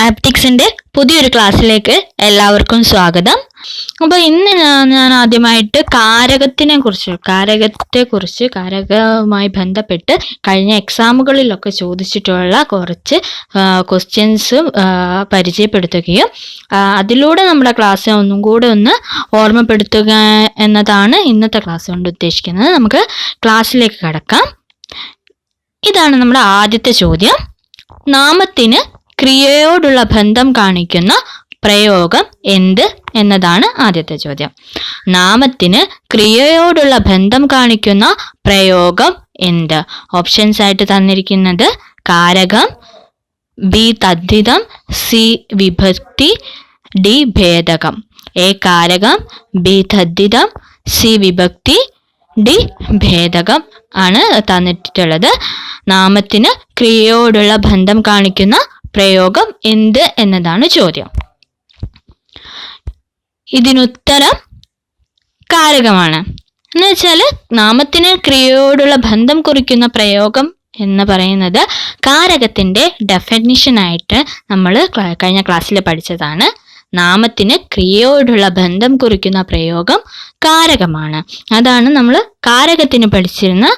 ആപ്റ്റിക്സിന്റെ പുതിയൊരു ക്ലാസ്സിലേക്ക് എല്ലാവർക്കും സ്വാഗതം. അപ്പോൾ ഇന്ന് ഞാൻ ആദ്യമായിട്ട് കാരകത്തിനെ കുറിച്ച് കാരകത്തെ കുറിച്ച് കാരകവുമായി ബന്ധപ്പെട്ട് കഴിഞ്ഞ എക്സാമുകളിലൊക്കെ ചോദിച്ചിട്ടുള്ള കുറച്ച് ക്വസ്റ്റ്യൻസും പരിചയപ്പെടുത്തുകയും അതിലൂടെ നമ്മുടെ ക്ലാസ് ഒന്നും കൂടെ ഒന്ന് ഓർമ്മപ്പെടുത്തുക എന്നതാണ് ഇന്നത്തെ ക്ലാസ് കൊണ്ട് ഉദ്ദേശിക്കുന്നത്. നമുക്ക് ക്ലാസ്സിലേക്ക് കടക്കാം. ഇതാണ് നമ്മുടെ ആദ്യത്തെ ചോദ്യം. നാമത്തിന് ക്രിയയോടുള്ള ബന്ധം കാണിക്കുന്ന പ്രയോഗം എന്ത് എന്നതാണ് ആദ്യത്തെ ചോദ്യം. നാമത്തിന് ക്രിയയോടുള്ള ബന്ധം കാണിക്കുന്ന പ്രയോഗം എന്ത്? ഓപ്ഷൻസ് ആയിട്ട് തന്നിരിക്കുന്നത് കാരകം ബി തദ്ധിതം സി വിഭക്തി ഡി ഭേദകം. എ കാരകം ബി തദ്ധിതം സി വിഭക്തി ഡി ഭേദകം ആണ് തന്നിട്ടുള്ളത്. നാമത്തിന് ക്രിയയോടുള്ള ബന്ധം കാണിക്കുന്ന പ്രയോഗം എന്ത് എന്നതാണ് ചോദ്യം. ഇതിനുത്തരം കാരകമാണ്. എന്ന് വെച്ചാൽ നാമത്തിന് ക്രിയയോടുള്ള ബന്ധം കുറിക്കുന്ന പ്രയോഗം എന്ന് പറയുന്നത് കാരകത്തിന്റെ ഡെഫനിഷനായിട്ട് നമ്മൾ കഴിഞ്ഞ ക്ലാസ്സിൽ പഠിച്ചതാണ്. നാമത്തിന് ക്രിയയോടുള്ള ബന്ധം കുറിക്കുന്ന പ്രയോഗം കാരകമാണ്. അതാണ് നമ്മൾ കാരകത്തിന് പഠിച്ചിരുന്ന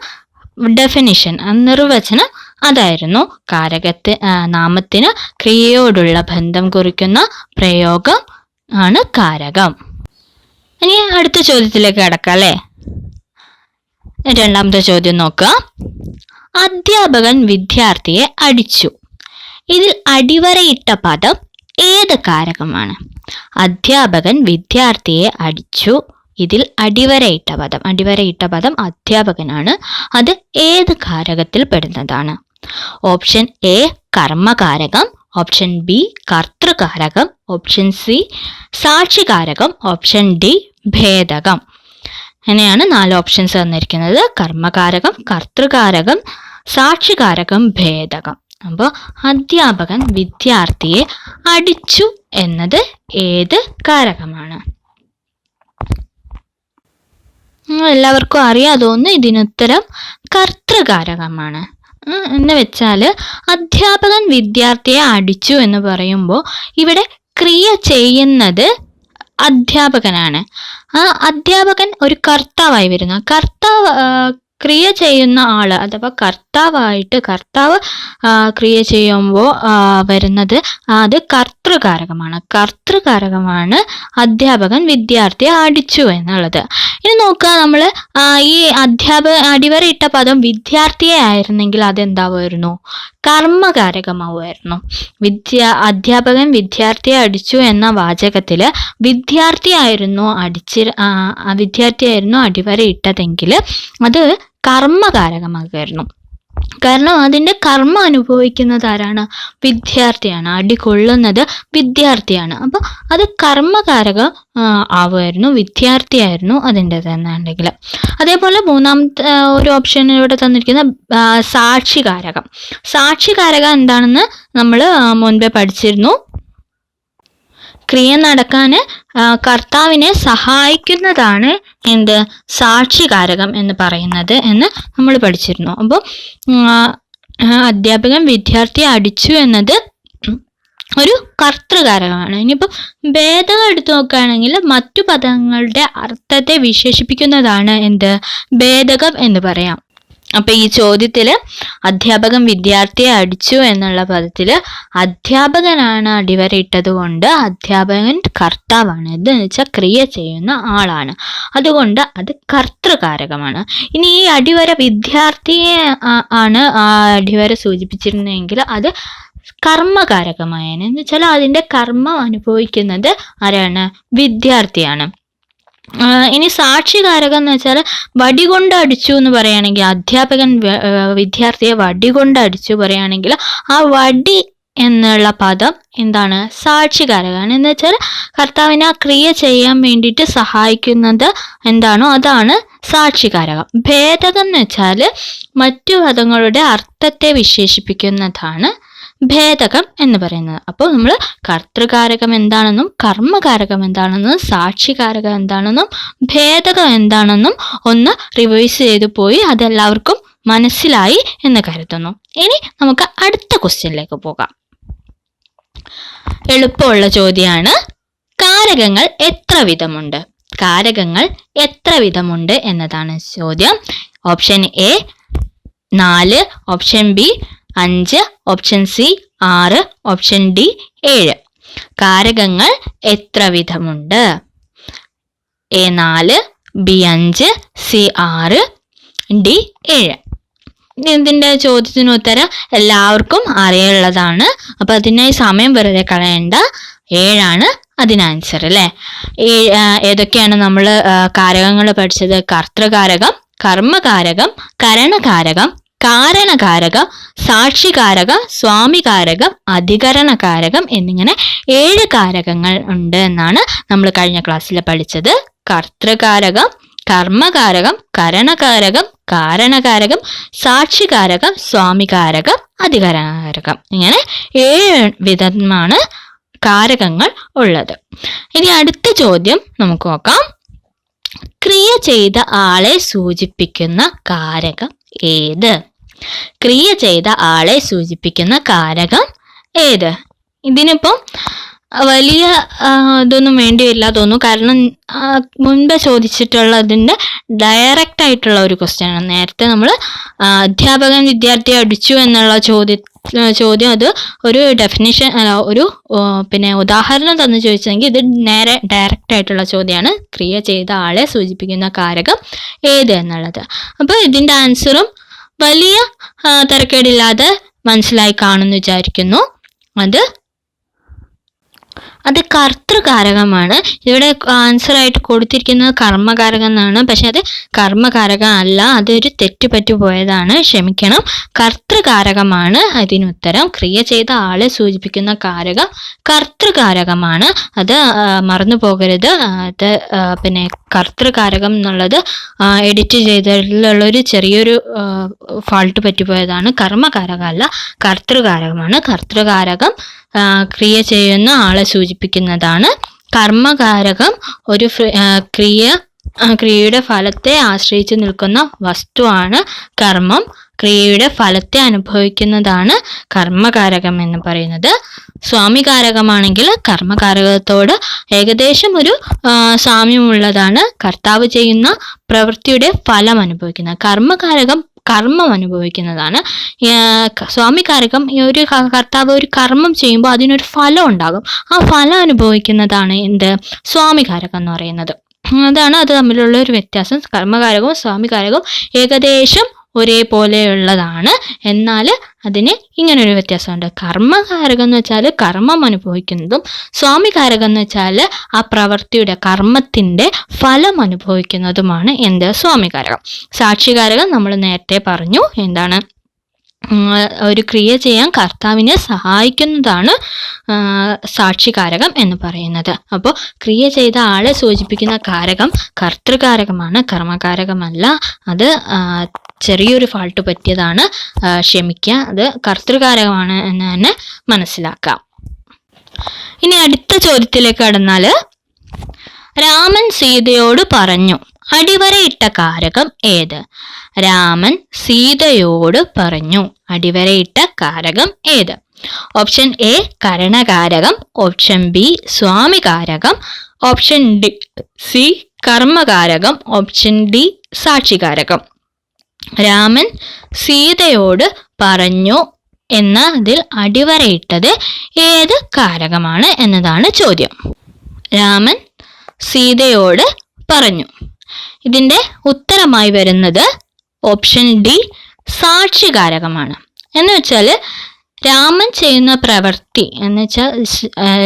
ഡെഫിനിഷൻ നിർവചനം അതായിരുന്നു കാരകത്തെ നാമത്തിന് ക്രിയയോടുള്ള ബന്ധം കുറിക്കുന്ന പ്രയോഗം ആണ് കാരകം. ഇനി അടുത്ത ചോദ്യത്തിലേക്ക് കടക്കാം അല്ലേ? രണ്ടാമത്തെ ചോദ്യം നോക്കുക അധ്യാപകൻ വിദ്യാർത്ഥിയെ അടിച്ചു. ഇതിൽ അടിവരയിട്ട പദം ഏത് കാരകമാണ്? അധ്യാപകൻ വിദ്യാർത്ഥിയെ അടിച്ചു. ഇതിൽ അടിവരയിട്ട പദം അടിവരയിട്ട പദം അധ്യാപകനാണ്. അത് ഏത് കാരകത്തിൽ പെടുന്നതാണ്? ഓപ്ഷൻ എ കർമ്മകാരകം. ഓപ്ഷൻ ബി കർത്തൃകാരകം. ഓപ്ഷൻ സി സാക്ഷികാരകം. ഓപ്ഷൻ ഡി ഭേദകം. അങ്ങനെയാണ് നാല് ഓപ്ഷൻസ് തന്നിരിക്കുന്നത്. കർമ്മകാരകം കർത്തൃകാരകം സാക്ഷികാരകം ഭേദകം. അപ്പോൾ അധ്യാപകൻ വിദ്യാർത്ഥിയെ അടിച്ചു എന്നത് ഏത് കാരകമാണ്? എല്ലാവർക്കും തോന്നുന്നു ഇതിനുത്തരം കർത്തൃകാരകമാണ്. എന്ന് വെച്ചാൽ അധ്യാപകൻ വിദ്യാർത്ഥിയെ അടിച്ചു എന്ന് പറയുമ്പോൾ ഇവിടെ ക്രിയ ചെയ്യുന്നത് അധ്യാപകനാണ്. ആ അധ്യാപകൻ ഒരു കർത്താവായി വരുന്നു. കർത്താവ് ക്രിയ ചെയ്യുന്ന ആൾ അഥവാ കർത്താവായിട്ട് കർത്താവ് ക്രിയ ചെയ്യുമ്പോൾ വരുന്നത് അത് കർത്തൃകാരകമാണ്. കർത്തൃകാരകമാണ് അധ്യാപകൻ വിദ്യാർത്ഥിയെ അടിച്ചു എന്നുള്ളത്. ഇനി നോക്കുക നമ്മൾ ഈ അധ്യാപക അടിവരയിട്ട പദം വിദ്യാർത്ഥിയെ ആയിരുന്നെങ്കിൽ അതെന്താവുമായിരുന്നു? കർമ്മകാരകമാവുമായിരുന്നു. വിദ്യ അധ്യാപകൻ വിദ്യാർത്ഥിയെ അടിച്ചു എന്ന വാചകത്തിൽ വിദ്യാർത്ഥിയായിരുന്നു അടിച്ചി വിദ്യാർത്ഥിയായിരുന്നു അടിവരയിട്ടതെങ്കിൽ അത് കർമ്മകാരകമാകുമായിരുന്നു. കാരണം അതിന്റെ കർമ്മം അനുഭവിക്കുന്നത് ആരാണ്? വിദ്യാർത്ഥിയാണ്. അടി കൊള്ളുന്നത് വിദ്യാർത്ഥിയാണ്. അപ്പോൾ അത് കർമ്മകാരക ആവുമായിരുന്നു വിദ്യാർത്ഥിയായിരുന്നു അതിന്റെ തന്നെയുണ്ടെങ്കിൽ അതേപോലെ മൂന്നാമത്തെ ഒരു ഓപ്ഷൻ ഇവിടെ തന്നിരിക്കുന്ന സാക്ഷികാരകം. സാക്ഷികാരകം എന്താണെന്ന് നമ്മൾ മുൻപേ പഠിച്ചിരുന്നു. ക്രിയ നടക്കാൻ കർത്താവിനെ സഹായിക്കുന്നതാണ് എന്ത്? സാക്ഷികാരകം എന്ന് പറയുന്നത് എന്ന് നമ്മൾ പഠിച്ചിരുന്നു. അപ്പോൾ അധ്യാപകൻ വിദ്യാർത്ഥിയെ അടിച്ചു എന്നത് ഒരു കർത്തൃകാരകമാണ്. ഇനിയിപ്പോൾ ഭേദകം എടുത്തു നോക്കുകയാണെങ്കിൽ മറ്റു പദങ്ങളുടെ അർത്ഥത്തെ വിശേഷിപ്പിക്കുന്നതാണ് എന്ത്? ഭേദകം എന്ന് പറയാം. അപ്പൊ ഈ ചോദ്യത്തിൽ അധ്യാപകൻ വിദ്യാർത്ഥിയെ അടിച്ചു എന്നുള്ള പദത്തിൽ അധ്യാപകനാണ് അടിവരയിട്ടത് കൊണ്ട് അധ്യാപകൻ കർത്താവാണ്. എന്താണെന്ന് വെച്ചാൽ ക്രിയ ചെയ്യുന്ന ആളാണ്. അതുകൊണ്ട് അത് കർത്തൃകാരകമാണ്. ഇനി ഈ അടിവര വിദ്യാർത്ഥിയെ ആണ് ആ അടിവര സൂചിപ്പിച്ചിരുന്നെങ്കിൽ അത് കർമ്മകാരകമായ എന്ന് വെച്ചാൽ അതിന്റെ കർമ്മം അനുഭവിക്കുന്നത് ആരാണ്? വിദ്യാർത്ഥിയാണ്. ഇനി സാക്ഷികാരകം എന്ന് വെച്ചാൽ വടി കൊണ്ട് അടിച്ചു എന്ന് പറയുകയാണെങ്കിൽ അധ്യാപകൻ വിദ്യാർത്ഥിയെ വടി കൊണ്ട് അടിച്ചു പറയുകയാണെങ്കിൽ ആ വടി എന്നുള്ള പദം എന്താണ്? സാക്ഷികാരകമാണ്. എന്ന് വെച്ചാൽ കർത്താവിനെ ആ ക്രിയ ചെയ്യാൻ വേണ്ടിയിട്ട് സഹായിക്കുന്നത് എന്താണോ അതാണ് സാക്ഷികാരകം. ഭേദകം എന്ന് വെച്ചാൽ മറ്റു പദങ്ങളുടെ അർത്ഥത്തെ വിശേഷിപ്പിക്കുന്നതാണ് ഭേദകം എന്ന് പറയുന്നത്. അപ്പോൾ നമ്മൾ കർത്തൃകാരകം എന്താണെന്നും കർമ്മകാരകം എന്താണെന്നും സാക്ഷികാരകം എന്താണെന്നും ഭേദകം എന്താണെന്നും ഒന്ന് റിവേഴ്സ് ചെയ്തു പോയി അതെല്ലാവർക്കും മനസ്സിലായി എന്ന് കരുതുന്നു. ഇനി നമുക്ക് അടുത്ത ക്വസ്റ്റ്യനിലേക്ക് പോകാം. എളുപ്പമുള്ള ചോദ്യമാണ് കാരകങ്ങൾ എത്ര വിധമുണ്ട്? കാരകങ്ങൾ എത്ര വിധമുണ്ട് എന്നതാണ് ചോദ്യം. ഓപ്ഷൻ എ നാല് ഓപ്ഷൻ ബി അഞ്ച് ഓപ്ഷൻ സി ആറ്. ഓപ്ഷൻ ഡി ഏഴ്. കാരകങ്ങൾ എത്ര വിധമുണ്ട്? എ നാല് ബി അഞ്ച് സി ആറ് ഡി ഏഴ്. ഇതിന്റെ ചോദ്യത്തിന് ഉത്തരം എല്ലാവർക്കും അറിയുള്ളതാണ് അപ്പോൾ അതിനായി സമയം വെറുതെ കളയേണ്ട. ഏഴാണ് അതിന് ആൻസർ അല്ലേ? ഏതൊക്കെയാണ് നമ്മൾ കാരകങ്ങൾ പഠിച്ചത്? കർത്തൃകാരകം കർമ്മകാരകം കരണകാരകം കാരണകാരകം സാക്ഷികാരക സ്വാമികാരകം അധികരണകാരകം എന്നിങ്ങനെ ഏഴ് കാരകങ്ങൾ ഉണ്ട് എന്നാണ് നമ്മൾ കഴിഞ്ഞ ക്ലാസ്സിൽ പഠിച്ചത്. കർത്തൃകാരകം കർമ്മകാരകം കരണകാരകം കാരണകാരകം സാക്ഷികാരകം സ്വാമികാരകം അധികരണകാരകം ഇങ്ങനെ ഏഴ് വിധമാണ് കാരകങ്ങൾ ഉള്ളത്. ഇനി അടുത്ത ചോദ്യം നമുക്ക് നോക്കാം. ക്രിയ ചെയ്ത ആളെ സൂചിപ്പിക്കുന്ന കാരകം ഏത്? ക്രിയ ചെയ്ത ആളെ സൂചിപ്പിക്കുന്ന കാരകം ഏത്? ഇതിനിപ്പം വലിയ ഇതൊന്നും വേണ്ടിയില്ല തോന്നുന്നു. കാരണം മുൻപ് ചോദിച്ചിട്ടുള്ളതിന്റെ ഡയറക്റ്റ് ആയിട്ടുള്ള ഒരു ക്വസ്റ്റ്യൻ ആണ്. നേരത്തെ നമ്മൾ അധ്യാപകൻ വിദ്യാർത്ഥിയെ അടിച്ചു എന്നുള്ള ചോദ്യ ചോദ്യം അത് ഒരു ഡെഫിനിഷൻ ഒരു പിന്നെ ഉദാഹരണം തന്നു ചോദിച്ചെങ്കിൽ ഇത് നേരെ ഡയറക്റ്റ് ആയിട്ടുള്ള ചോദ്യമാണ്. ക്രിയ ചെയ്ത ആളെ സൂചിപ്പിക്കുന്ന കാരകം ഏത് എന്നുള്ളത്. അപ്പോൾ ഇതിന്റെ ആൻസറും വലിയ തരക്കേടില്ലാതെ മനസ്സിലായി കാണുമെന്ന് വിചാരിക്കുന്നു. അത് അത് കർത്തൃകാരകമാണ്. ഇവിടെ ആൻസർ ആയിട്ട് കൊടുത്തിരിക്കുന്നത് കർമ്മകാരകം എന്നാണ് പക്ഷെ അത് കർമ്മകാരകം അല്ല അതൊരു തെറ്റ് പറ്റി പോയതാണ് ക്ഷമിക്കണം. കർത്തൃകാരകമാണ് അതിനുത്തരം ക്രിയ ചെയ്ത ആളെ സൂചിപ്പിക്കുന്ന കാരകം കർത്തൃകാരകമാണ്. അത് മറന്നു പോകരുത്. അത് പിന്നെ കർത്തൃകാരകം എന്നുള്ളത് എഡിറ്റ് ചെയ്തതിലുള്ളൊരു ചെറിയൊരു ഫാൾട്ട് പറ്റിപ്പോയതാണ് കർമ്മകാരകമല്ല കർത്തൃകാരകമാണ്. കർത്തൃകാരകം ക്രിയ ചെയ്യുന്ന ആളെ സൂചിപ്പിക്കുന്നതാണ്. കർമ്മകാരകം ഒരു ക്രിയ ക്രിയയുടെ ഫലത്തെ ആശ്രയിച്ച് നിൽക്കുന്ന വസ്തുവാണ് കർമ്മം. ക്രിയയുടെ ഫലത്തെ അനുഭവിക്കുന്നതാണ് കർമ്മകാരകം എന്ന് പറയുന്നത്. സ്വാമികാരകമാണെങ്കിൽ കർമ്മകാരകത്തോട് ഏകദേശം ഒരു സാമ്യമുള്ളതാണ്. കർത്താവ് ചെയ്യുന്ന പ്രവൃത്തിയുടെ ഫലം അനുഭവിക്കുന്നത് കർമ്മകാരകം കർമ്മം അനുഭവിക്കുന്നതാണ്. സ്വാമി കാരകം ഒരു കർത്താവ് ഒരു കർമ്മം ചെയ്യുമ്പോൾ അതിനൊരു ഫലം ഉണ്ടാകും. ആ ഫലം അനുഭവിക്കുന്നതാണ് എന്ത്? സ്വാമികാരകം എന്ന് പറയുന്നത്. അതാണ് അത് തമ്മിലുള്ള ഒരു വ്യത്യാസം. കർമ്മകാരകവും സ്വാമികാരകവും ഏകദേശം ഒരേപോലെയുള്ളതാണ്. എന്നാൽ അതിന് ഇങ്ങനൊരു വ്യത്യാസമുണ്ട്. കർമ്മകാരകം എന്ന് വെച്ചാൽ കർമ്മം അനുഭവിക്കുന്നതും സ്വാമികാരകം എന്ന് വെച്ചാൽ ആ പ്രവൃത്തിയുടെ കർമ്മത്തിന്റെ ഫലം അനുഭവിക്കുന്നതുമാണ് എന്ത്? സ്വാമികാരകം. സാക്ഷികാരകം നമ്മൾ നേരത്തെ പറഞ്ഞു. എന്താണ്? ഒരു ക്രിയ ചെയ്യാൻ കർത്താവിനെ സഹായിക്കുന്നതാണ് സാക്ഷികാരകം എന്ന് പറയുന്നത്. അപ്പോൾ ക്രിയ ചെയ്ത ആളെ സൂചിപ്പിക്കുന്ന കാരകം കർത്തൃകാരകമാണ്. കർമ്മകാരകമല്ല. അത് ചെറിയൊരു ഫാൾട്ട് പറ്റിയതാണ് ക്ഷമിക്കുക അത് കർത്തൃകാരകമാണ് എന്ന് തന്നെ മനസ്സിലാക്കാം. ഇനി അടുത്ത ചോദ്യത്തിലേക്ക് കടന്നാൽ രാമൻ സീതയോട് പറഞ്ഞു അടിവരയിട്ട കാരകം ഏത്? രാമൻ സീതയോട് പറഞ്ഞു അടിവരയിട്ട കാരകം ഏത്? ഓപ്ഷൻ എ കരണകാരകം. ഓപ്ഷൻ ബി സ്വാമികാരകം. ഓപ്ഷൻ ഡി സി കർമ്മകാരകം. ഓപ്ഷൻ ഡി സാക്ഷികാരകം. രാമൻ സീതയോട് പറഞ്ഞു എന്നതിൽ അടിവരയിട്ടത് ഏത് കാരകമാണ് എന്നതാണ് ചോദ്യം. രാമൻ സീതയോട് പറഞ്ഞു. ഇതിന്റെ ഉത്തരമായി വരുന്നത് ഓപ്ഷൻ ഡി സാക്ഷികാരകമാണ് എന്ന് വെച്ചാൽ രാമൻ ചെയ്യുന്ന പ്രവൃത്തി എന്ന് വെച്ചാൽ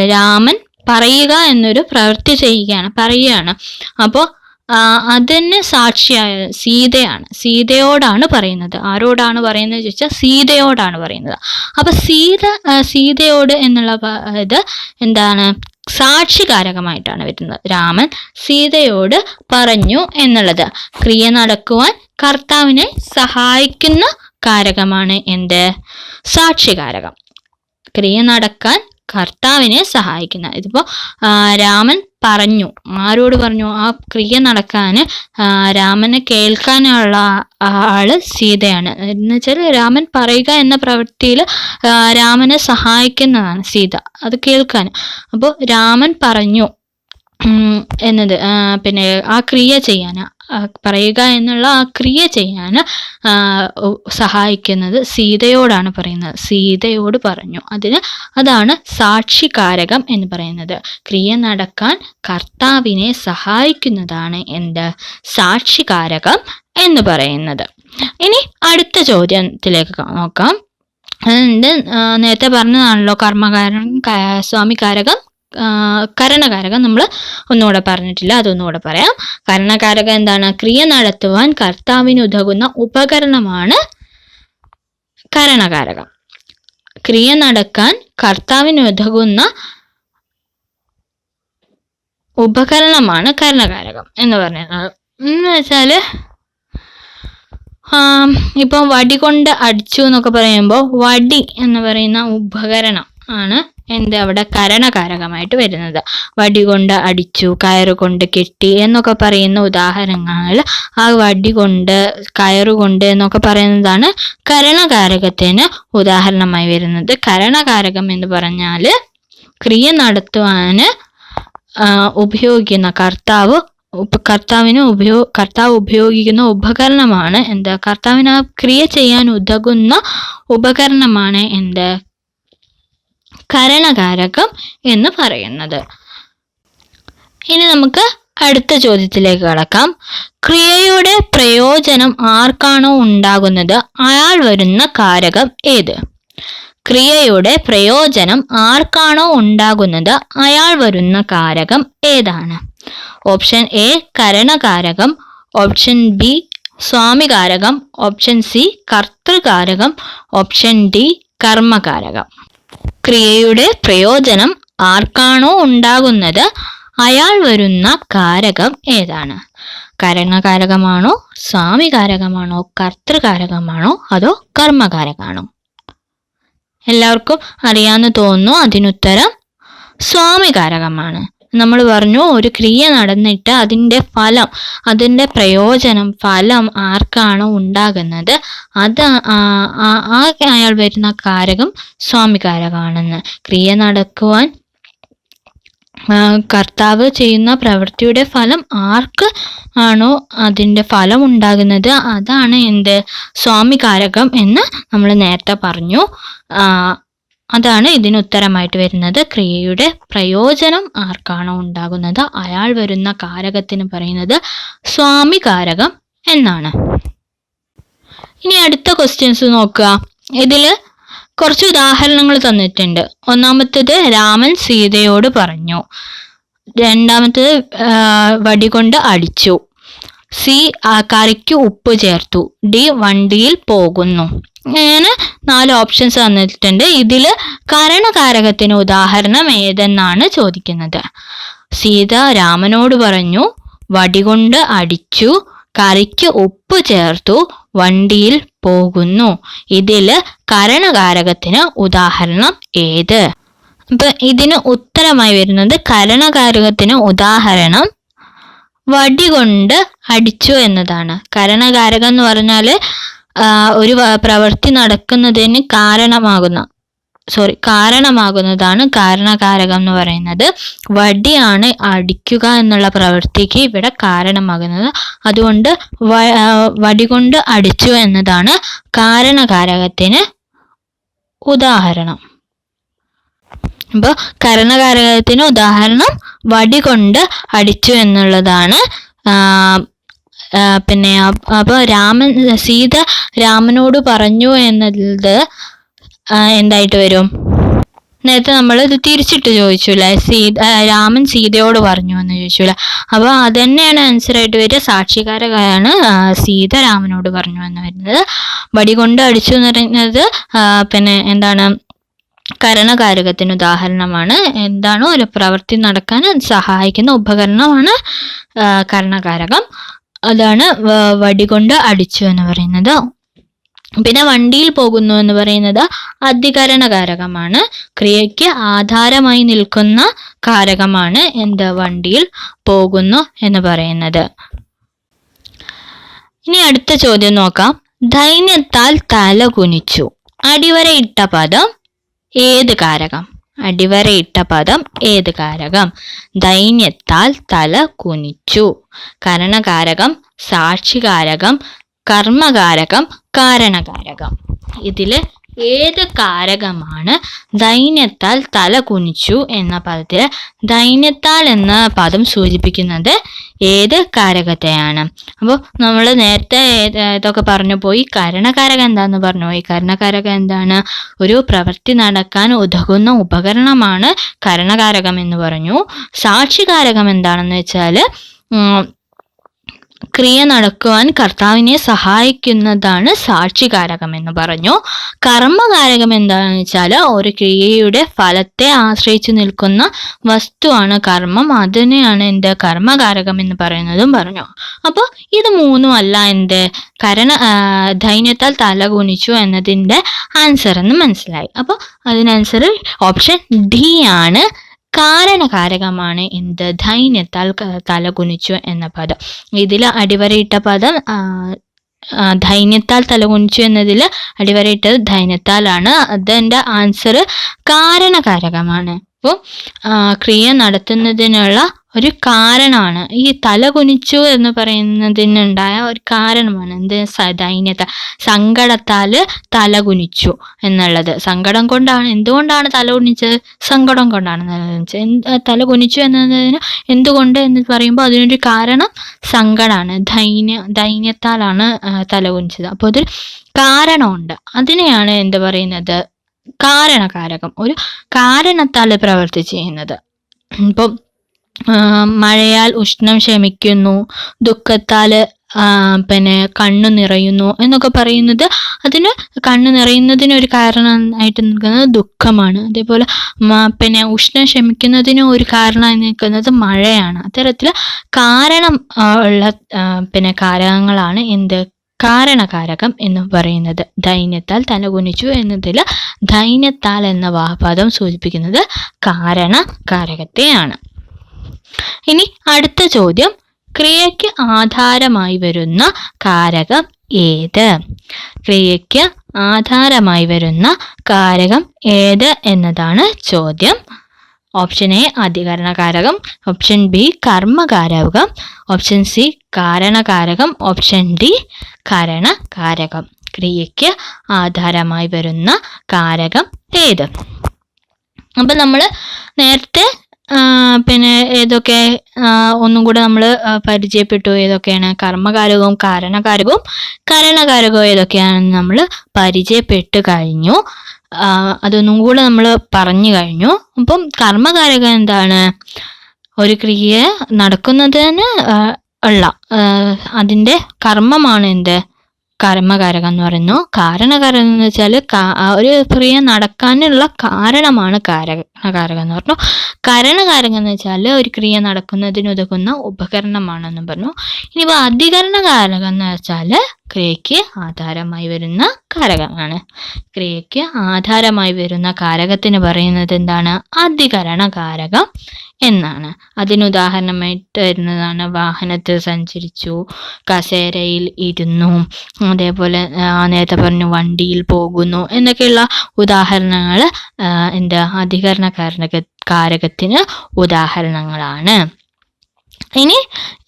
രാമൻ പറയുക എന്നൊരു പ്രവൃത്തി ചെയ്യുകയാണ് പറയുകയാണ്. അപ്പോൾ അതിന് സാക്ഷിയായ സീതയാണ്. സീതയോടാണ് പറയുന്നത്. ആരോടാണ് പറയുന്നത് ചോദിച്ചാൽ സീതയോടാണ് പറയുന്നത്. അപ്പൊ സീത സീതയോട് എന്നുള്ള ഇത് എന്താണ്? സാക്ഷികാരകമായിട്ടാണ് വരുന്നത്. രാമൻ സീതയോട് പറഞ്ഞു എന്നുള്ളത്. ക്രിയ നടക്കുവാൻ കർത്താവിനെ സഹായിക്കുന്ന കാരകമാണ് എന്ത്? സാക്ഷികാരകം. ക്രിയ നടക്കാൻ കർത്താവിനെ സഹായിക്കുന്ന. ഇതിപ്പോ രാമൻ പറഞ്ഞു. ആരോട് പറഞ്ഞു? ആ ക്രിയ നടക്കാൻ രാമനെ കേൾക്കാനുള്ള ആൾ സീതയാണ്. എന്ന് വെച്ചാൽ രാമൻ പറയുക എന്ന പ്രവൃത്തിയിൽ രാമനെ സഹായിക്കുന്നതാണ് സീത. അത് കേൾക്കാൻ. അപ്പോൾ രാമൻ പറഞ്ഞു എന്നത് പിന്നെ ആ ക്രിയ ചെയ്യാൻ പറയുക എന്നുള്ള ആ ക്രിയ ചെയ്യാൻ സഹായിക്കുന്നത് സീതയോടാണ് പറയുന്നത്. സീതയോട് പറഞ്ഞു. അതിന് അതാണ് സാക്ഷികാരകം എന്ന് പറയുന്നത്. ക്രിയ നടക്കാൻ കർത്താവിനെ സഹായിക്കുന്നതാണ് എന്ത്? സാക്ഷികാരകം എന്ന് പറയുന്നത്. ഇനി അടുത്ത ചോദ്യത്തിലേക്ക് നോക്കാം. നേരത്തെ പറഞ്ഞതാണല്ലോ കർമ്മകാരൻ സ്വാമികാരകം. കരണകാരകം നമ്മൾ ഒന്നുകൂടെ പറഞ്ഞിട്ടില്ല അതൊന്നുകൂടെ പറയാം. കരണകാരകം എന്താണ്? ക്രിയ നടത്തുവാൻ കർത്താവിന് ഉതകുന്ന ഉപകരണമാണ് കരണകാരകം. ക്രിയ നടക്കാൻ കർത്താവിന് ഉതകുന്ന ഉപകരണമാണ് കരണകാരകം എന്ന് പറയുന്നത്. എന്ന് വെച്ചാൽ ഇപ്പം വടി കൊണ്ട് അടിച്ചു എന്നൊക്കെ പറയുമ്പോൾ വടി എന്ന് പറയുന്ന ഉപകരണം ആണ് എന്ത് അവിടെ കരണകാരകമായിട്ട് വരുന്നത്. വടി കൊണ്ട് അടിച്ചു കയറ് കൊണ്ട് കെട്ടി എന്നൊക്കെ പറയുന്ന ഉദാഹരണങ്ങൾ ആ വടി കൊണ്ട് കയറ് കൊണ്ട് എന്നൊക്കെ പറയുന്നതാണ് കരണകാരകത്തിന് ഉദാഹരണമായി വരുന്നത്. കരണകാരകം എന്ന് പറഞ്ഞാൽ ക്രിയ നടത്തുവാൻ ഉപയോഗിക്കുന്ന കർത്താവ് കർത്താവിന് ഉപയോ കർത്താവ് ഉപയോഗിക്കുന്ന ഉപകരണമാണ് എന്ത്? കർത്താവിന് ആ ക്രിയ ചെയ്യാൻ ഉതകുന്ന ഉപകരണമാണ് എന്ത്? കരണകാരകം എന്ന് പറയുന്നത്. ഇനി നമുക്ക് അടുത്ത ചോദ്യത്തിലേക്ക് കടക്കാം. ക്രിയയുടെ പ്രയോജനം ആർക്കാണോ ഉണ്ടാകുന്നത്? അയാൾ വരുന്ന കാരകം ഏത്? ക്രിയയുടെ പ്രയോജനം ആർക്കാണോ ഉണ്ടാകുന്നത്? അയാൾ വരുന്ന കാരകം ഏതാണ്? ഓപ്ഷൻ എ കരണകാരകം. ഓപ്ഷൻ ബി സ്വാമികാരകം. ഓപ്ഷൻ സി കർത്തൃകാരകം. ഓപ്ഷൻ ഡി കർമ്മകാരകം. ക്രിയയുടെ പ്രയോജനം ആർക്കാണോ ഉണ്ടാകുന്നത്? അയാൾ വരുന്ന കാരകം ഏതാണ്? കരണകാരകമാണോ സ്വാമികാരകമാണോ കർത്തൃകാരകമാണോ അതോ കർമ്മകാരകമാണോ? എല്ലാവർക്കും അറിയാമെന്ന് തോന്നുന്നു. അതിനുത്തരം സ്വാമികാരകമാണ്. നമ്മൾ പറഞ്ഞു ഒരു ക്രിയ നടന്നിട്ട് അതിന്റെ ഫലം അതിന്റെ പ്രയോജനം ഫലം ആർക്കാണോ ഉണ്ടാകുന്നത് അത് ആ അയാൾ വരുന്ന കാരകം സ്വാമികാരകമാണെന്ന് ക്രിയ നടക്കുവാൻ കർത്താവ് ചെയ്യുന്ന പ്രവൃത്തിയുടെ ഫലം ആർക്ക് ആണോ അതിന്റെ ഫലം ഉണ്ടാകുന്നത് അതാണ് എന്ത് സ്വാമികാരകം എന്ന് നമ്മൾ നേരത്തെ പറഞ്ഞു. അതാണ് ഇതിന് ഉത്തരമായിട്ട് വരുന്നത്. ക്രിയയുടെ പ്രയോജനം ആർക്കാണോ ഉണ്ടാകുന്നത്? അയാൾ വരുന്ന കാരകത്തിന് പറയുന്നത് സ്വാമി കാരകം എന്നാണ്. ഇനി അടുത്ത ക്വസ്റ്റ്യൻസ് നോക്കുക. ഇതിൽ കുറച്ച് ഉദാഹരണങ്ങൾ തന്നിട്ടുണ്ട്. ഒന്നാമത്തേത് രാമൻ സീതയോട് പറഞ്ഞു. രണ്ടാമത്തേത് വടികൊണ്ട് അടിച്ചു. സി കറിക്ക് ഉപ്പ് ചേർത്തു. ഡി വണ്ടിയിൽ പോകുന്നു. അങ്ങനെ നാല് ഓപ്ഷൻസ് തന്നിട്ടുണ്ട്. ഇതിൽ കരണകാരകത്തിന് ഉദാഹരണം ഏതെന്നാണ് ചോദിക്കുന്നത്. സീത രാമനോട് പറഞ്ഞു വടികൊണ്ട് അടിച്ചു കറിക്ക് ഉപ്പ് ചേർത്തു വണ്ടിയിൽ പോകുന്നു. ഇതിൽ കരണകാരകത്തിന് ഉദാഹരണം ഏത്? അപ്പൊ ഇതിന് ഉത്തരമായി വരുന്നത് കരണകാരകത്തിന് ഉദാഹരണം വടി കൊണ്ട് അടിച്ചു എന്നതാണ്. കരണകാരകം എന്ന് പറഞ്ഞാൽ ഒരു പ്രവൃത്തി നടക്കുന്നതിന് കാരണമാകുന്ന സോറി കാരണമാകുന്നതാണ് കാരണകാരകം എന്ന് പറയുന്നത്. വടിയാണ് അടിക്കുക എന്നുള്ള പ്രവൃത്തിക്ക് ഇവിടെ കാരണമാകുന്നത്. അതുകൊണ്ട് വടി കൊണ്ട് അടിച്ചു എന്നതാണ് കാരണകാരകത്തിന് ഉദാഹരണം. അപ്പോൾ കരണകാരകത്തിന് ഉദാഹരണം വടി കൊണ്ട് അടിച്ചു എന്നുള്ളതാണ് പിന്നെ അപ്പോൾ രാമൻ സീത രാമനോട് പറഞ്ഞു എന്നത് എന്തായിട്ട് വരും? നേരത്തെ നമ്മൾ ഇത് തിരിച്ചിട്ട് ചോദിച്ചില്ല? സീത രാമൻ സീതയോട് പറഞ്ഞു എന്ന് ചോദിച്ചില്ല? അപ്പോൾ അത് തന്നെയാണ് ആൻസർ ആയിട്ട് വരിക. സാക്ഷികാരകയാണ് സീത രാമനോട് പറഞ്ഞു എന്ന് വരുന്നത്. വടി കൊണ്ട് അടിച്ചു എന്ന് പറയുന്നത് പിന്നെ എന്താണ്? കരണകാരകത്തിന് ഉദാഹരണമാണ്. എന്താണോ ഒരു പ്രവൃത്തി നടക്കാൻ സഹായിക്കുന്ന ഉപകരണമാണ് കരണകാരകം. അതാണ് വടി കൊണ്ട് അടിച്ചു എന്ന് പറയുന്നത്. പിന്നെ വണ്ടിയിൽ പോകുന്നു എന്ന് പറയുന്നത് അധികരണ കാരകമാണ് ക്രിയയ്ക്ക് ആധാരമായി നിൽക്കുന്ന കാരകമാണ് എന്ത്? വണ്ടിയിൽ പോകുന്നു എന്ന് പറയുന്നത്. ഇനി അടുത്ത ചോദ്യം നോക്കാം. ധൈന്യത്താൽ തല കുനിച്ചു. അടിവരയിട്ട പദം ഏത് കാരകം? അടിവരയിട്ട പദം ഏത് കാരകം? ദൈന്യത്താൽ തല കുനിച്ചു. കരണകാരകം സാക്ഷികാരകം കർമ്മകാരകം കാരണകാരകം. ഇതിൽ ഏത് കാരകമാണ് ദൈന്യത്താൽ തല കുനിച്ചു എന്ന പദത്തിൽ? ദൈന്യത്താൽ എന്ന പദം സൂചിപ്പിക്കുന്നത് ഏത് കാരകത്തെയാണ്? അപ്പോൾ നമ്മൾ നേരത്തെ ഇതൊക്കെ പറഞ്ഞു പോയി. കരണകാരകം എന്താന്ന് പറഞ്ഞു പോയി. കരണകാരകം എന്താണ്? ഒരു പ്രവൃത്തി നടക്കാൻ ഉതകുന്ന ഉപകരണമാണ് കരണകാരകം എന്ന് പറഞ്ഞു. സാക്ഷികാരകം എന്താണെന്ന് വെച്ചാൽ ക്രിയ നടക്കുവാൻ കർത്താവിനെ സഹായിക്കുന്നതാണ് സാക്ഷികാരകം എന്ന് പറഞ്ഞു. കർമ്മകാരകം എന്താണെന്ന് വെച്ചാൽ ഒരു ക്രിയയുടെ ഫലത്തെ ആശ്രയിച്ചു നിൽക്കുന്ന വസ്തുവാണ് കർമ്മം. അതിനെയാണ് എന്റെ കർമ്മകാരകം എന്ന് പറയുന്നതും പറഞ്ഞു. അപ്പോൾ ഇത് മൂന്നും അല്ല എന്റെ കരണ ധൈന്യത്താൽ തല കുനിച്ചു എന്നതിന്റെ ആൻസർ എന്ന് മനസ്സിലായി. അപ്പോൾ അതിനനുസരിച്ച് ഓപ്ഷൻ ഡി ആണ് കാരണകാരകമാണ് എന്ത്? ധൈന്യത്താൽ തലകുനിച്ചു തല എന്ന പദം. ഇതിൽ അടിവരയിട്ട പദം ധൈന്യത്താൽ തലകുനിച്ചു എന്നതിൽ അടിവരയിട്ടത് ധൈന്യത്താലാണ്. അതിന്റെ ആൻസർ കാരണകാരകമാണ്. അപ്പോൾ ക്രിയ നടത്തുന്നതിനുള്ള ഒരു കാരണമാണ്. ഈ തല കുനിച്ചു എന്ന് പറയുന്നതിനുണ്ടായ ഒരു കാരണമാണ്. എന്ത്? ദൈന്യത. സങ്കടത്താൽ തല കുനിച്ചു എന്നുള്ളത്. സങ്കടം കൊണ്ടാണ്. എന്തുകൊണ്ടാണ് തല കുനിച്ചത്? സങ്കടം കൊണ്ടാണ് തല കുനിച്ചു എന്നതിന് എന്തുകൊണ്ട് എന്ന് പറയുമ്പോൾ അതിനൊരു കാരണം സങ്കടമാണ് ദൈന്യ ദൈന്യത്താലാണ് തല കുനിച്ചത്. അപ്പോൾ അതിൽ കാരണമുണ്ട്. അതിനെയാണ് എന്ത് പറയുന്നത്? കാരണകാരകം. ഒരു കാരണത്താൽ പ്രവർത്തി ചെയ്യുന്നത്. ഇപ്പം മഴയാൽ ഉഷ്ണം ശമിക്കുന്നു ദുഃഖത്താൽ പിന്നെ കണ്ണു നിറയുന്നു എന്നൊക്കെ പറയുന്നത് അതിന് കണ്ണു നിറയുന്നതിന് ഒരു കാരണമായിട്ട് നിൽക്കുന്നത് ദുഃഖമാണ്. അതേപോലെ പിന്നെ ഉഷ്ണം ശമിക്കുന്നതിന് ഒരു കാരണമായി നിൽക്കുന്നത് മഴയാണ്. അത്തരത്തിൽ കാരണം ഉള്ള പിന്നെ കാരകങ്ങളാണ് എന്ത്? കാരണകാരകം എന്ന് പറയുന്നത്. ദൈന്യത്താൽ തലകുനിച്ചു എന്നതിൽ ദൈന്യത്താൽ എന്ന വാപദം സൂചിപ്പിക്കുന്നത് കാരണകാരകത്തെയാണ്. ഇനി അടുത്ത ചോദ്യം. ക്രിയയ്ക്ക് ആധാരമായി വരുന്ന കാരകം ഏത്? ക്രിയയ്ക്ക് ആധാരമായി വരുന്ന കാരകം ഏത് എന്നതാണ് ചോദ്യം. ഓപ്ഷൻ എ അധികരണകാരകം. ഓപ്ഷൻ ബി കർമ്മകാരകം. ഓപ്ഷൻ സി കാരണകാരകം. ഓപ്ഷൻ ഡി കാരണകാരകം. ക്രിയയ്ക്ക് ആധാരമായി വരുന്ന കാരകം ഏത്? അപ്പം നമ്മൾ നേരത്തെ പിന്നെ ഏതൊക്കെ ഒന്നും കൂടെ നമ്മൾ പരിചയപ്പെട്ടു. ഏതൊക്കെയാണ്? കർമ്മകാരകവും കാരണകാരകവും കരണകാരകവും ഏതൊക്കെയാണെന്ന് നമ്മൾ പരിചയപ്പെട്ട് കഴിഞ്ഞു. അതൊന്നും കൂടെ നമ്മൾ പറഞ്ഞു കഴിഞ്ഞു. അപ്പം കർമ്മകാരകം എന്താണ്? ഒരു ക്രിയ നടക്കുന്നതിന് ഉള്ള അതിന്റെ കർമ്മമാണ് എന്ത്? കർമ്മകാരകം എന്ന് പറയുന്നു. കാരണകാരകം എന്ന് വെച്ചാൽ ഒരു ക്രിയ നടക്കാനുള്ള കാരണമാണ് കാരണകാരകം എന്ന് പറഞ്ഞു. കരണകാരകം എന്ന് വെച്ചാൽ ഒരു ക്രിയ നടക്കുന്നതിന് ഉതകുന്ന ഉപകരണമാണെന്ന് പറഞ്ഞു. ഇനിയിപ്പോൾ അധികരണകാരകം എന്ന് വെച്ചാൽ ക്രിയയ്ക്ക് ആധാരമായി വരുന്ന കാരകമാണ്. ക്രിയയ്ക്ക് ആധാരമായി വരുന്ന കാരകത്തിന് പറയുന്നത് എന്താണ്? അധികരണ കാരകം എന്നാണ് അതിനുദാഹരണമായിട്ട് വരുന്നതാണ്. വാഹനത്തിൽ സഞ്ചരിച്ചു കസേരയിൽ ഇരുന്നു അതേപോലെ നേരത്തെ പറഞ്ഞു വണ്ടിയിൽ പോകുന്നു എന്നൊക്കെയുള്ള ഉദാഹരണങ്ങൾ എന്താ? അധികരണ കാരക കാരകത്തിന് ഉദാഹരണങ്ങളാണ്. ഇനി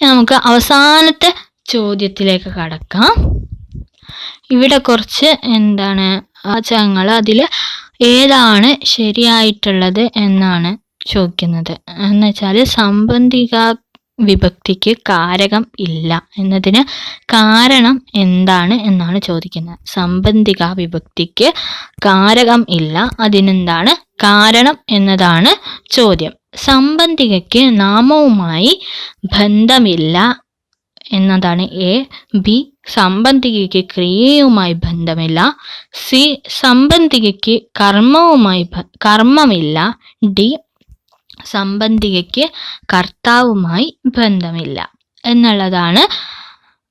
നമുക്ക് അവസാനത്തെ ചോദ്യത്തിലേക്ക് കടക്കാം. ഇവിടെ കുറച്ച് എന്താണ് വാചകങ്ങൾ അതിൽ ഏതാണ് ശരിയായിട്ടുള്ളത് എന്നാണ് ചോദിക്കുന്നത്. എന്ന് വെച്ചാൽ സംബന്ധിക വിഭക്തിക്ക് കാരകം ഇല്ല എന്നതിന് കാരണം എന്താണ് എന്നാണ് ചോദിക്കുന്നത്. സംബന്ധിക വിഭക്തിക്ക് കാരകം ഇല്ല അതിനെന്താണ്? കാരണം എന്നതാണ് ചോദ്യം. സംബന്ധികയ്ക്ക് നാമവുമായി ബന്ധമില്ല എന്നതാണ് എ. ബി. സംബന്ധികയ്ക്ക് ക്രിയയുമായി ബന്ധമില്ല. സി. സംബന്ധികയ്ക്ക് കർമ്മവുമായി കർമ്മമില്ല. ഡി. സംബന്ധികയ്ക്ക് കർത്താവുമായി ബന്ധമില്ല. എന്നുള്ളതാണ്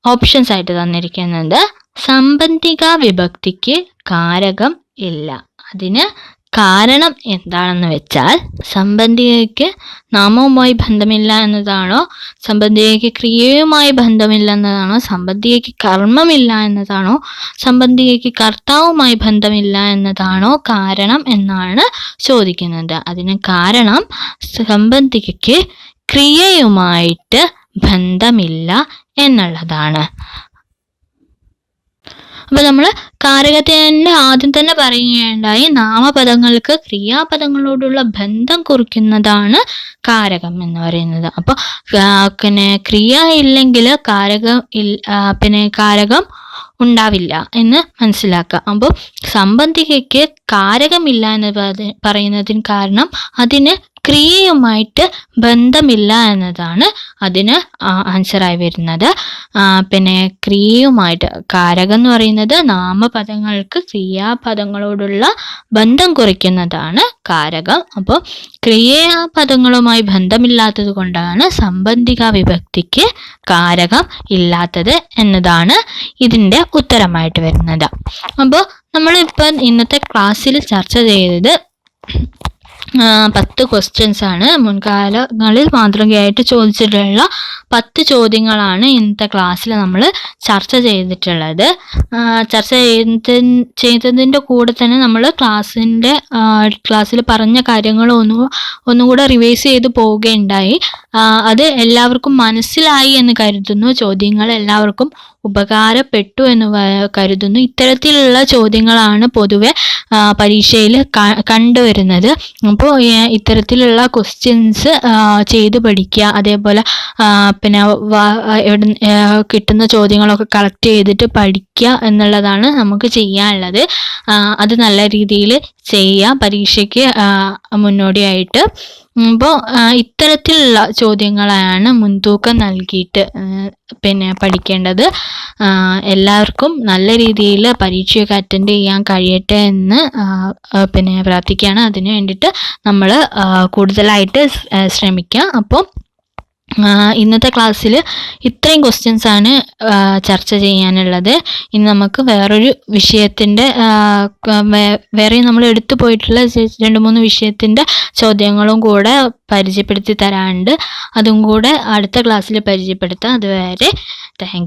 ഓപ്ഷൻസ് ആയിട്ട് തന്നിരിക്കുന്നത്. സംബന്ധിക വിഭക്തിക്ക് കാരകം ഇല്ല. അതിന് കാരണം എന്താണെന്ന് വെച്ചാൽ സംബന്ധികയ്ക്ക് നാമവുമായി ബന്ധമില്ല എന്നതാണോ സംബന്ധികയ്ക്ക് ക്രിയയുമായി ബന്ധമില്ല എന്നതാണോ സംബന്ധികയ്ക്ക് കർമ്മമില്ല എന്നതാണോ സംബന്ധികയ്ക്ക് കർത്താവുമായി ബന്ധമില്ല എന്നതാണോ കാരണം എന്നാണ് ചോദിക്കുന്നത്. അതിന് കാരണം സംബന്ധികയ്ക്ക് ക്രിയയുമായിട്ട് ബന്ധമില്ല എന്നുള്ളതാണ്. അപ്പൊ നമ്മൾ കാരകത്തിന്റെ ആദ്യം തന്നെ പറയുകയുണ്ടായി നാമപദങ്ങൾക്ക് ക്രിയാപദങ്ങളോടുള്ള ബന്ധം കുറിക്കുന്നതാണ് കാരകം എന്ന് പറയുന്നത്. അപ്പോൾ പിന്നെ ക്രിയ ഇല്ലെങ്കിൽ കാരകം പിന്നെ കാരകം ഉണ്ടാവില്ല എന്ന് മനസ്സിലാക്കുക. അപ്പോൾ സംബന്ധികയ്ക്ക് കാരകമില്ല എന്ന് പറയുന്നതിന് കാരണം അതിന് ക്രിയയുമായിട്ട് ബന്ധമില്ല എന്നതാണ് അതിന് ആൻസറായി വരുന്നത്. പിന്നെ ക്രിയയുമായിട്ട് കാരകം എന്ന് പറയുന്നത് നാമപദങ്ങൾക്ക് ക്രിയാപദങ്ങളോടുള്ള ബന്ധം കുറിക്കുന്നതാണ് കാരകം. അപ്പോൾ ക്രിയാപദങ്ങളുമായി ബന്ധമില്ലാത്തത് കൊണ്ടാണ് സംബന്ധിക വിഭക്തിക്ക് കാരകം ഇല്ലാത്തത് എന്നതാണ് ഇതിന്റെ ഉത്തരമായിട്ട് വരുന്നത്. അപ്പോൾ നമ്മളിപ്പോൾ ഇന്നത്തെ ക്ലാസ്സിൽ ചർച്ച ചെയ്തത് പത്ത് ക്വസ്റ്റ്യൻസ് ആണ്. മുൻകാലങ്ങളിൽ മാതൃകയായിട്ട് ചോദിച്ചിട്ടുള്ള പത്ത് ചോദ്യങ്ങളാണ് ഇന്നത്തെ ക്ലാസ്സിൽ നമ്മൾ ചർച്ച ചെയ്തിട്ടുള്ളത്. ചർച്ച ചെയ്ത ചെയ്തതിന്റെ കൂടെ തന്നെ നമ്മൾ ക്ലാസ്സിന്റെ ക്ലാസ്സിൽ പറഞ്ഞ കാര്യങ്ങൾ ഒന്നു ഒന്നുകൂടെ റിവൈസ് ചെയ്ത് പോവുകയുണ്ടായി. അത് എല്ലാവർക്കും മനസ്സിലായി എന്ന് കരുതുന്നു. ചോദ്യങ്ങൾ എല്ലാവർക്കും ഉപകാരപ്പെട്ടു എന്ന് കരുതുന്നു. ഇത്തരത്തിലുള്ള ചോദ്യങ്ങളാണ് പൊതുവെ പരീക്ഷയിൽ കണ്ടുവരുന്നത്. അപ്പോൾ ഇത്തരത്തിലുള്ള ക്വസ്റ്റ്യൻസ് ചെയ്ത് പഠിക്കുക അതേപോലെ പിന്നെ കിട്ടുന്ന ചോദ്യങ്ങളൊക്കെ കളക്ട് ചെയ്തിട്ട് പഠിക്കുക എന്നുള്ളതാണ് നമുക്ക് ചെയ്യാനുള്ളത്. അത് നല്ല രീതിയിൽ ചെയ്യുക പരീക്ഷയ്ക്ക് മുന്നോടിയായിട്ട്. അപ്പോൾ ഇത്തരത്തിലുള്ള ചോദ്യങ്ങളാണ് മുൻതൂക്കം നൽകിയിട്ട് പിന്നെ പഠിക്കേണ്ടത്. എല്ലാവർക്കും നല്ല രീതിയിൽ പരീക്ഷയൊക്കെ അറ്റൻഡ് ചെയ്യാൻ കഴിയട്ടെ എന്ന് പിന്നെ പ്രാർത്ഥിക്കുകയാണ്. അതിന് വേണ്ടിയിട്ട് നമ്മൾ കൂടുതലായിട്ട് ശ്രമിക്കുക അപ്പോൾ ഇന്നത്തെ ക്ലാസ്സിൽ ഇത്രയും ക്വസ്റ്റ്യൻസ് ആണ് ചർച്ച ചെയ്യാനുള്ളത്. ഇനി നമുക്ക് വേറൊരു വിഷയത്തിന്റെ വേറെ നമ്മൾ എടുത്തു പോയിട്ടുള്ള രണ്ട് മൂന്ന് വിഷയത്തിന്റെ ചോദ്യങ്ങളും കൂടെ പരിചയപ്പെടുത്തി തരാനുണ്ട്. അതും കൂടെ അടുത്ത ക്ലാസ്സിൽ പരിചയപ്പെടുത്താം. അതുവരെ താങ്ക്